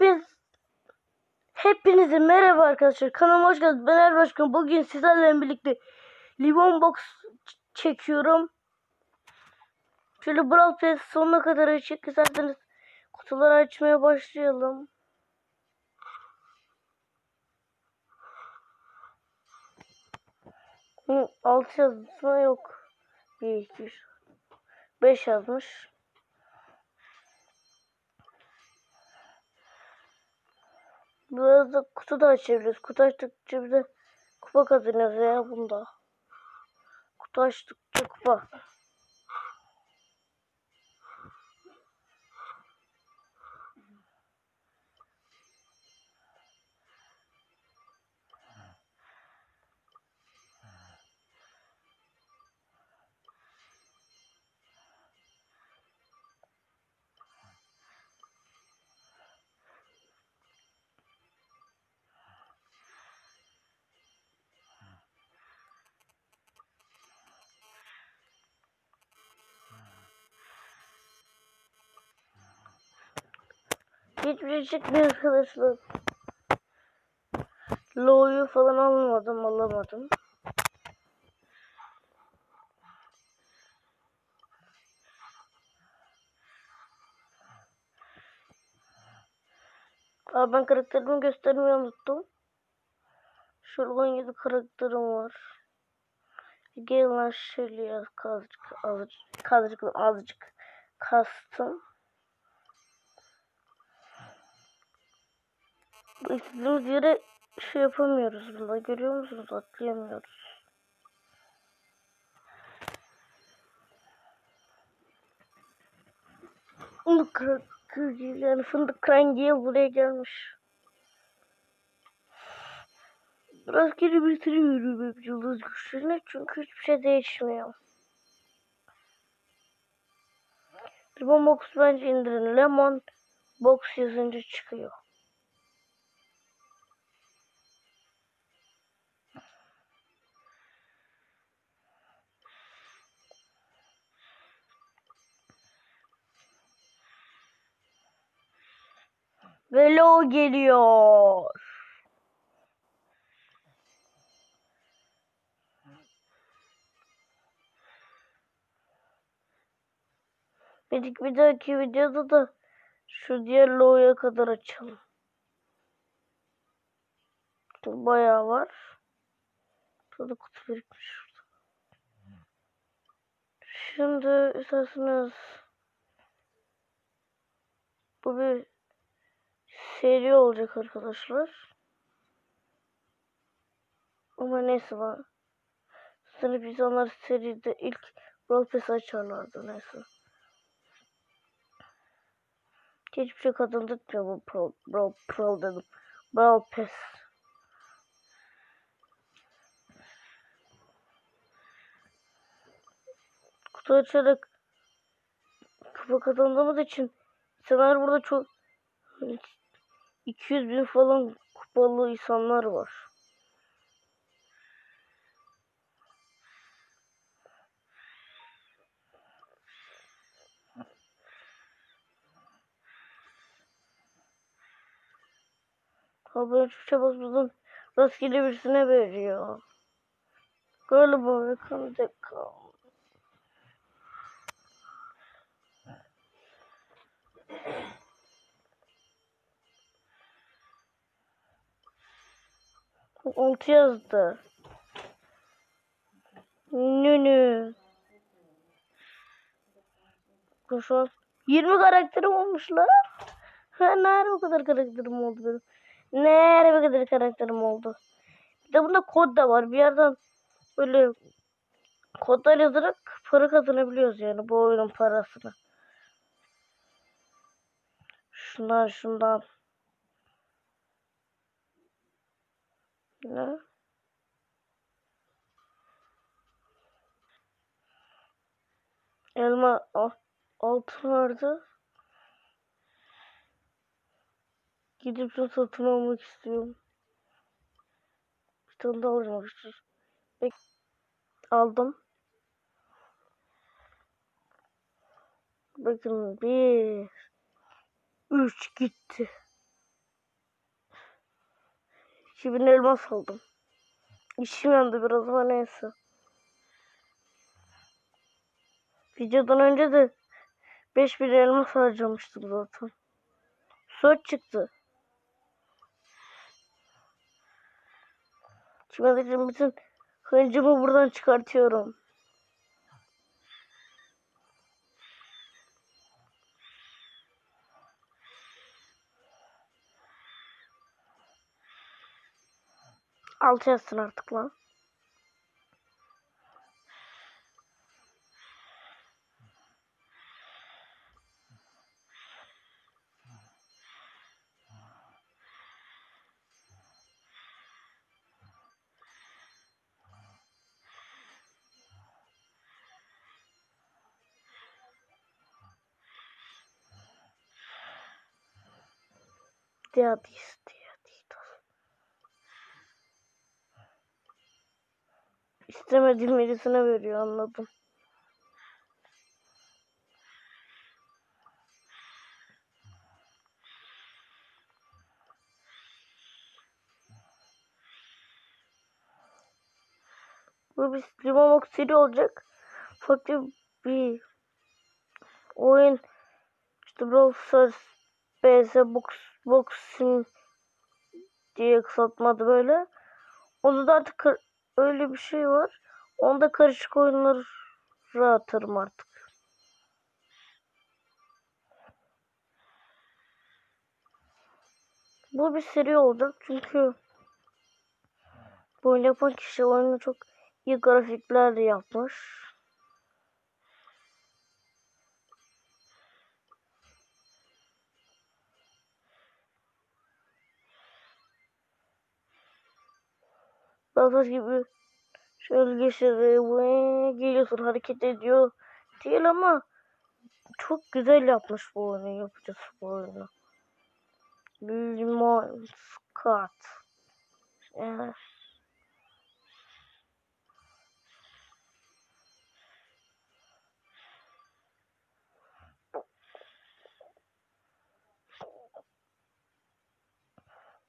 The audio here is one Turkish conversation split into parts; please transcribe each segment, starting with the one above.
Biz hepinize merhaba arkadaşlar. Kanalıma hoş geldiniz. Ben Erbaşkan. Bugün sizlerle birlikte Limon Box çekiyorum. Şöyle Brawl Pass sonuna kadar açık. İsterseniz kutuları açmaya başlayalım. Hı, 6 yazma yok. 1, 2, 3, 5 yazmış. Biraz da kutu da açabiliriz. Kutu açtıkça bir de kupa kazanıyoruz ya bunda. Kutu açtıkça kupa. Hiçbir şey çıkmıyor arkadaşlar. Low'yu falan almadım, alamadım. Aa, ben karakterimi göstermeyi unuttum. Şöyle 17 karakterim var. Gel lan şöyle azıcık azıcık azıcık azıcık kastım. İstediğimiz yere şey yapamıyoruz bunda. Görüyor musunuz? Atlayamıyoruz. Fındık yani fındık krangiye buraya gelmiş. Biraz geri bitiriyorum hep yıldız güçlerine çünkü hiçbir şey değişmiyor. Lemon Box bence indirin. Lemon Box yazınca çıkıyor. Velo geliyor. Bir, bir dahaki videoda da şu diğer loğuya kadar açalım. Bayağı var. Burada kutu birikmiş şurada. Şimdi isterseniz bu bir seri olacak arkadaşlar. Ama neyse var. Sınıf insanlar seride ilk Pass açarlardı neyse. Hiçbir şey kazandırmıyor bu Pro, Brawl, Pro dedim. Brawl Pass. Kutu açarak kafa kazandığımız için insanlar burada çok 200 bin falan kupalı insanlar var. Abone tuşa basmadan rastgele birisine veriyor. Galiba ve kalacak kalmış. 6 yazdı. Nünü. Kuşos. 20 karakterim olmuş lan. Ha, nerede bu kadar karakterim oldu benim? Nerede bu kadar karakterim oldu? Bir de bunda kod da var. Bir yerden böyle kodlar yazarak para kazanabiliyoruz yani bu oyunun parasını. Şundan şundan. Ne? Elma al, altın vardı. Gidip şunu satın almak istiyorum. Bir tane daha alacağım. Bek aldım. Bakın bir üç gitti. 2000 elmas aldım. İşim yandı biraz ama neyse. Videodan önce de 5000 elmas harcamıştım zaten. Soç çıktı. Şimdi bütün hıncımı buradan çıkartıyorum. Altı yazsın artık lan. Diabetes, İstemediğim birisine veriyor anladım. Bu bir limon seri olacak. Farklı bir oyun işte Brawl Stars BS Box Boxing diye kısaltmadı böyle. Onda da artık öyle bir şey var. Onda karışık oyunları atarım artık. Bu bir seri olacak çünkü bu yapan kişi oyunu çok iyi grafiklerle yapmış. Bazı gibi ve geliyorsun hareket ediyor değil ama çok güzel yapmış bu oyunu yapacağız bu oyunu. Limon Scott. Evet.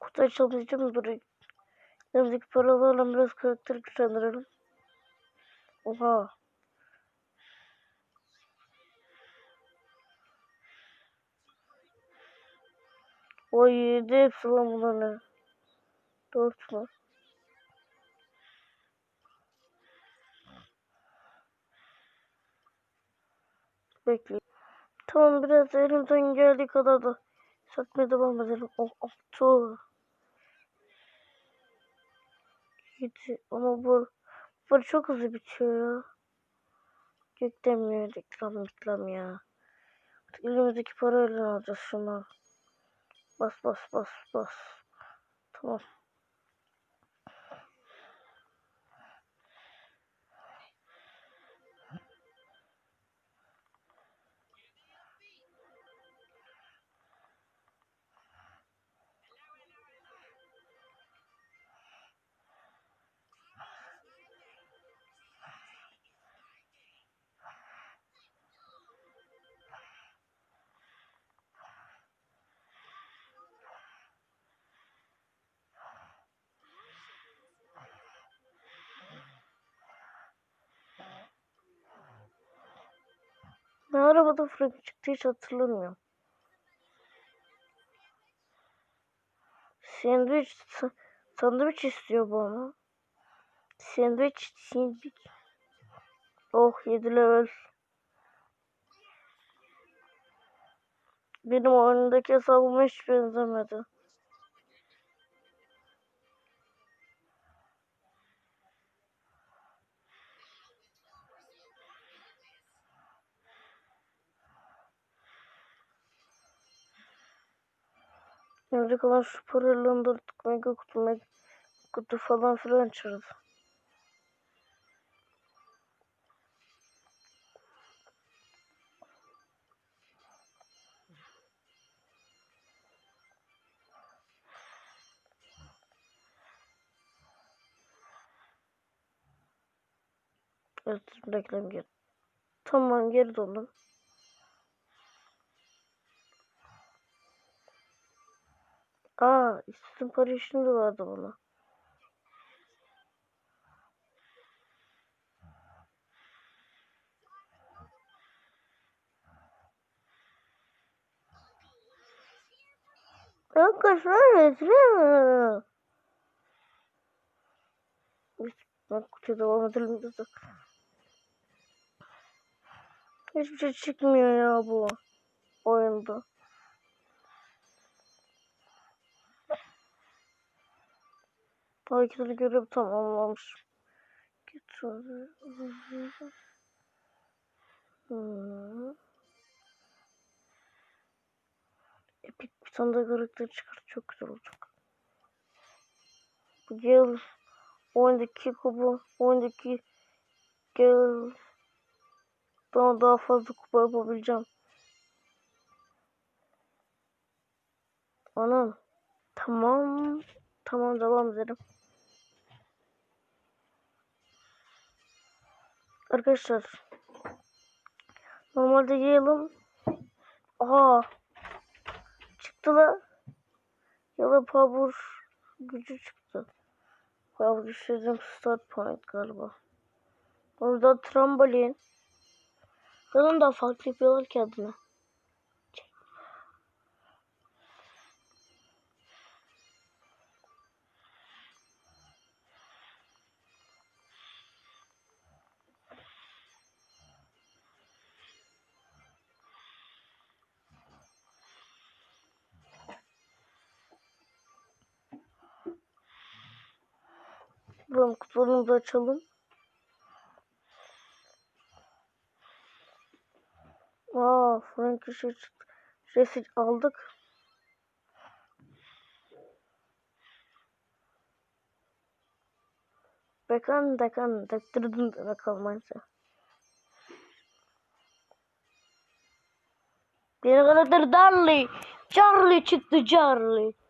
Kutu açılmayacağım dur. Elimizdeki paralarla biraz karakter güçlendirelim. Oha. O yedi hepsi lan bunların. Dört mü? Bekle. Tamam biraz elimizden geldiği kadar da satmaya devam edelim. Oh, altı. Yedi. Ama bu, bu çok hızlı bitiyor ya. Yüklemiyor reklam reklam ya. Artık elimizdeki parayla alacağız şunu. Bas bas bas bas. Tamam. Arabada Frank çıktı hiç hatırlamıyorum. Sandviç, sa- sandviç istiyor bu ama. Sandviç, sandviç. Oh 7 level. Benim oyundaki hesabıma hiç benzemedi. Evde kalan şu paralarını da artık mega kutu, mega kutu falan filan açarız. Evet reklam geri. Tamam geri döndüm. Aa, üstün paraşütü vardı buna. Arkadaşlar etmiyor. Ben kutuda olmadığını da Hiçbir şey çıkmıyor ya bu oyunda. Hareketleri görev tamamlamış. Hmm. Epik bir tane daha karakter çıkar. Çok güzel olacak. Bu Gale oyundaki kupa oyundaki Gale daha daha fazla kupa yapabileceğim. Anam. Tamam. Tamam devam edelim. Arkadaşlar. Normalde yayalım. Aha. Çıktı la. Yala power gücü çıktı. Power güçlerim start point galiba. Orada trambolin. Kadın daha farklı yapıyorlar ki adına. Buranın kutularını da açalım. Aa, Frank şey çıktı. Şeysi aldık. Bekan dekan dektirdin demek Almanca. Bir karakter Darley. Charlie çıktı Charlie.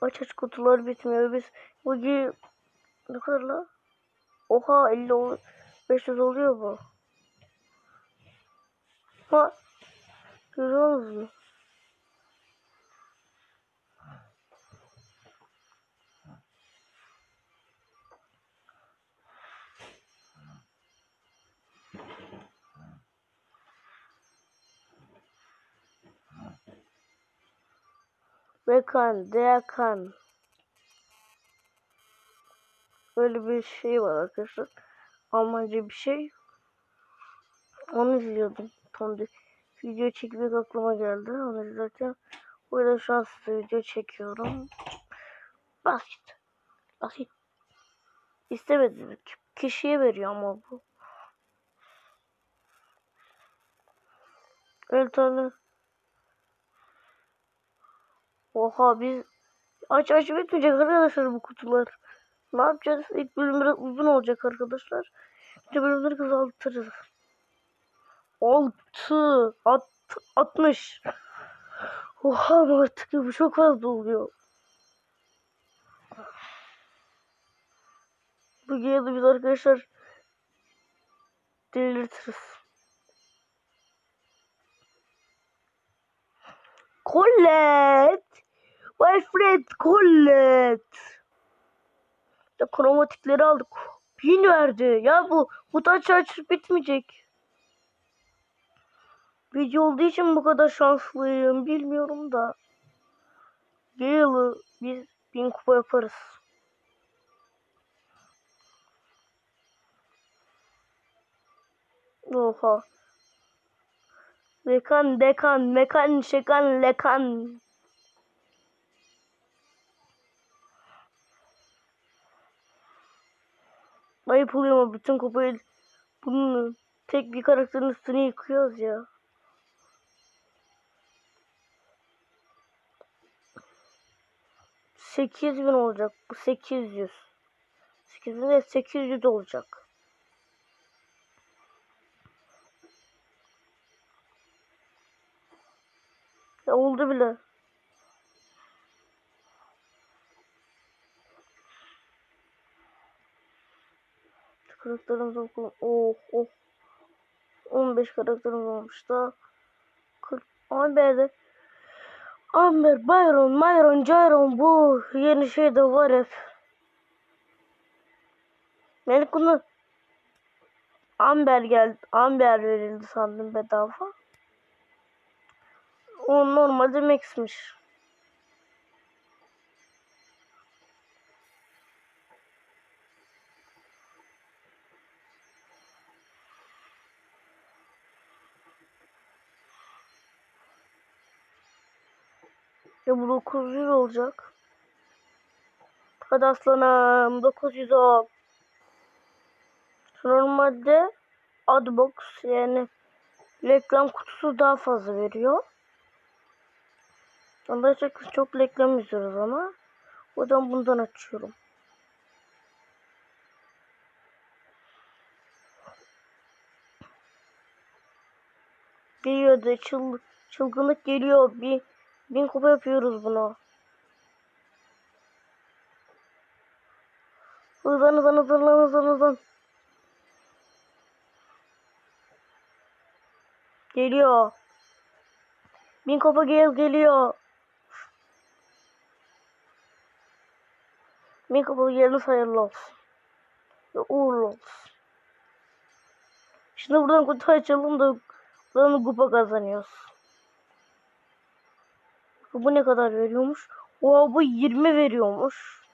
Aç aç kutular bitmiyor. Biz bugün ne kadar la? Oha 50 ol 500 oluyor bu. Ha. Görüyor musun? Bekan, Dekan. Böyle bir şey var arkadaşlar. Almanca bir şey. Onu izliyordum. Tam bir video çekmek aklıma geldi. Onu izlerken yüzden şu an size video çekiyorum. Basit. Basit. İstemedim. Kişiye veriyor ama bu. Bir tane Oha biz aç aç bitmeyecek arkadaşlar bu kutular. Ne yapacağız? İlk bölüm biraz uzun olacak arkadaşlar. Bir bölümleri kısaltırız. 6 at, 60 Oha artık bu çok fazla oluyor. Bu gene biz arkadaşlar delirtiriz. Colette. Friend Colette. Ya kromatikleri aldık. Pin verdi. Ya bu taç aç bitmeyecek. Video olduğu için bu kadar şanslıyım. Bilmiyorum da. Gale'ı biz bin kupa yaparız. Oha. Dekan, dekan, mekan, şekan, lekan. Ayıp oluyor ama bütün kupayı bunun tek bir karakterin üstüne yıkıyoruz ya. Sekiz bin olacak. Bu sekiz yüz. Sekiz bin değil sekiz yüz olacak. Ya oldu bile. Karakterimiz okulum. Oh oh. 15 karakterimiz olmuş da. 40. Amber'de. Amber, Byron, Myron, Gyron bu yeni şey de var hep. Melek bunu Amber geldi. Amber verildi sandım bedava. O normalde Max'miş. Ya bu 900 olacak. Hadi aslanım 910. Normalde Adbox yani reklam kutusu daha fazla veriyor. Onda çok, çok reklam izliyoruz ama. O bundan açıyorum. Geliyor da çıl, çılgınlık geliyor. Bir bin kupa yapıyoruz bunu. Hızlan hızlan hızlan hızlan hızlan. Geliyor. Bin kupa gel geliyor. Bin kupa geliniz hayırlı olsun. Ve uğurlu olsun. Şimdi buradan kutu açalım da buradan kupa kazanıyoruz. Bu ne kadar veriyormuş? Oha bu 20 veriyormuş.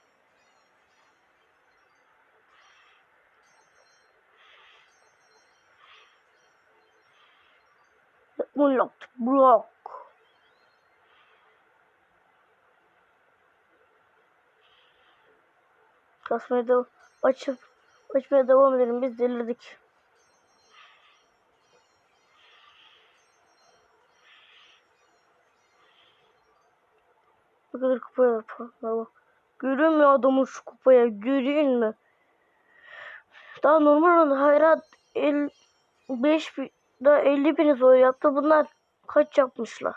Unlocked block. Kasmaya da açıp açmaya devam edelim. Biz delirdik. Ne kadar kupa yapar. Bak. Görüyor musun adamın şu kupaya? Görüyor musun? Daha normal olan hayrat 5 daha 50 bin zor yaptı. Bunlar kaç yapmışlar?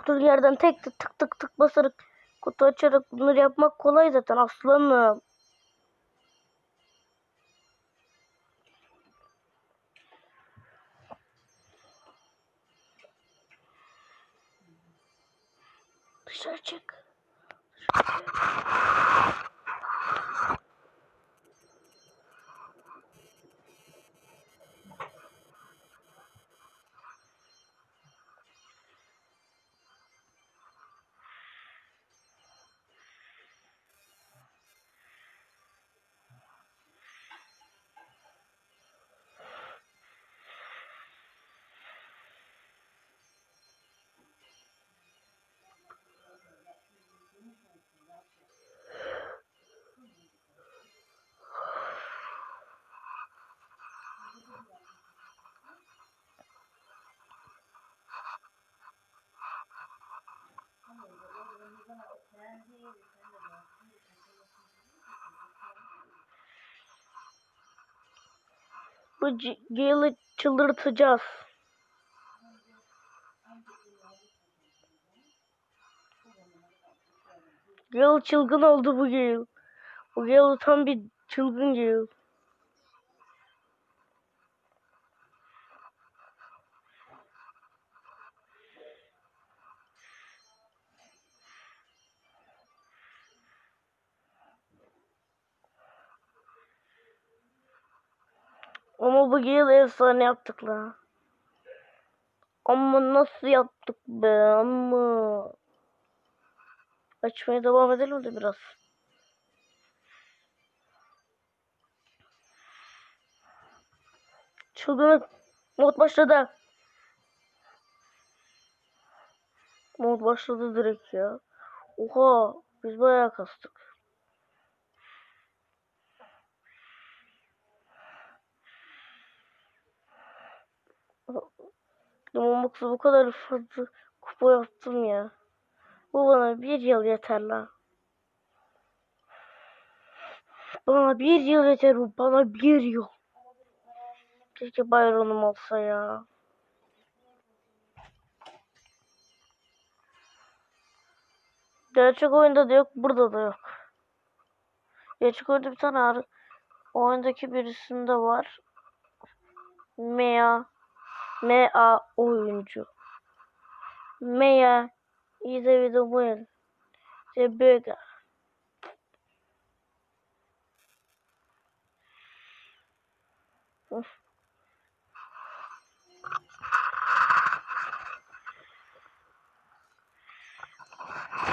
Otur yerden tek tık tık tık basarak kutu açarak bunları yapmak kolay zaten aslanım. Dışarı çık. Bu Gale'ı çıldırtacağız. Gale çılgın oldu bu Gale. Bu Gale tam bir çılgın Gale. Ama bu yıl efsane yaptık la. Ama nasıl yaptık be ama. Açmaya devam edelim de biraz. Çılgınlık mod başladı. Mod başladı direkt ya. Oha biz bayağı kastık. Limonbox'a bu kadar fazla kupa yaptım ya. Bu bana bir yıl yeter la. Bana bir yıl yeter bu. Bana bir yıl. Keşke bayramım olsa ya. Gerçek oyunda da yok. Burada da yok. Gerçek oyunda bir tane oyundaki birisinde var. Mea MA oyuncu. Mea is a with the win. The burger.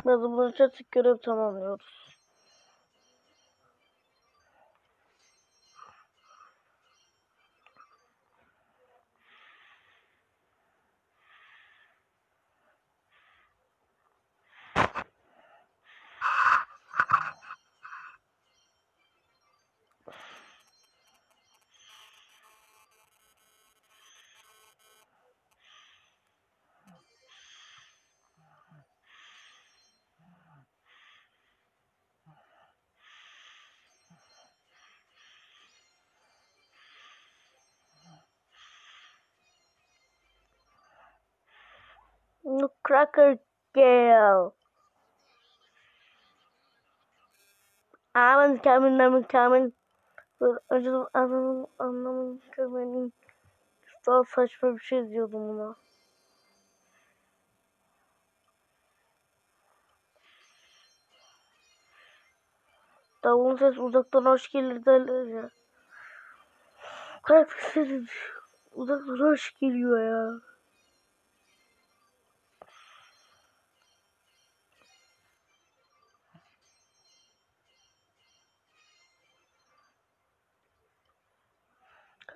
Bunu çatık görev tamamlıyoruz. Cracker Gale. Aman kamin namin kamin. Acaba anlamın anlamın kamin. Daha saçma bir şey diyordum buna. Davulun ses uzaktan hoş gelir derler ya. Karakter uzaktan hoş geliyor ya.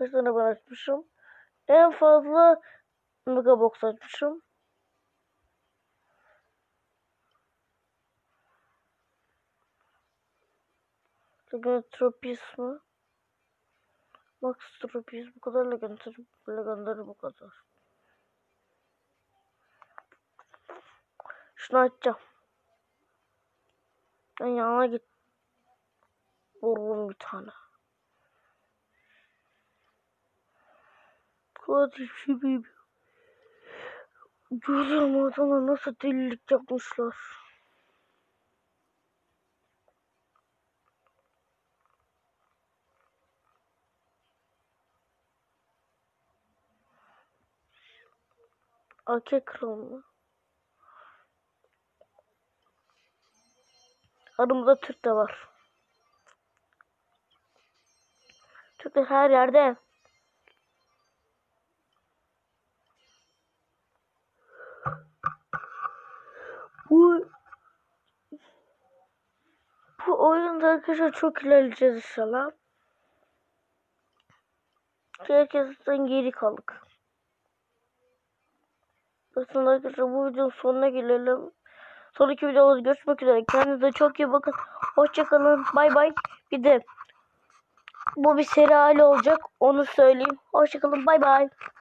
Kaç tane ben açmışım? En fazla Megabox açmışım. Legend Trophies mi? Max Trophies bu kadar Legend Legendary bu kadar. Şunu açacağım. Ben yanına git. Vururum bir tane. Kardeşim benim. Görüyorum adamlar nasıl delilik yapmışlar. AK kralı. Aramızda Türk de var. Türk de her yerde. Bu bu oyunda arkadaşlar çok ilerleyeceğiz inşallah. Herkesten geri kaldık. Aslında arkadaşlar bu videonun sonuna gelelim. Sonraki videolarda görüşmek üzere. Kendinize çok iyi bakın. Hoşçakalın. Bay bay. Bir de bu bir seri hali olacak. Onu söyleyeyim. Hoşçakalın. Bay bay.